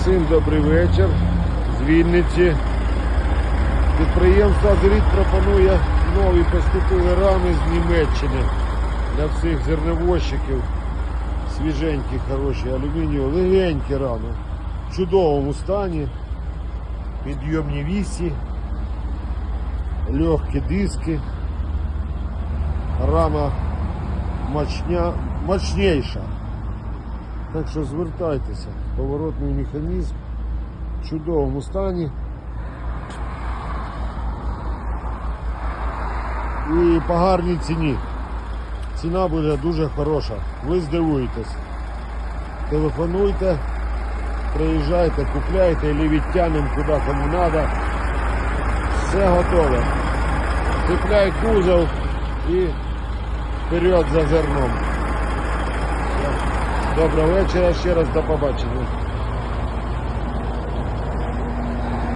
Всім добрий вечір з Вінниці. Підприємство Азеріт пропонує нові поступили рами з Німеччини для всіх зерновозчиків. Свіженькі, хороші, алюмінієві, легенькі рами. В чудовому стані. Підйомні вісі, легкі диски. Рама мощня, мощніша. Так що звертайтеся. Поворотний механізм в чудовому стані. І по гарній ціні. Ціна буде дуже хороша. Ви здивуєтесь. Телефонуйте, приїжджайте, купляйте, або відтягнемо куди кому треба. Все готове. Цепляй кузов і вперед за зерном. Dobra, ja cię raz, się raz do pobaczy.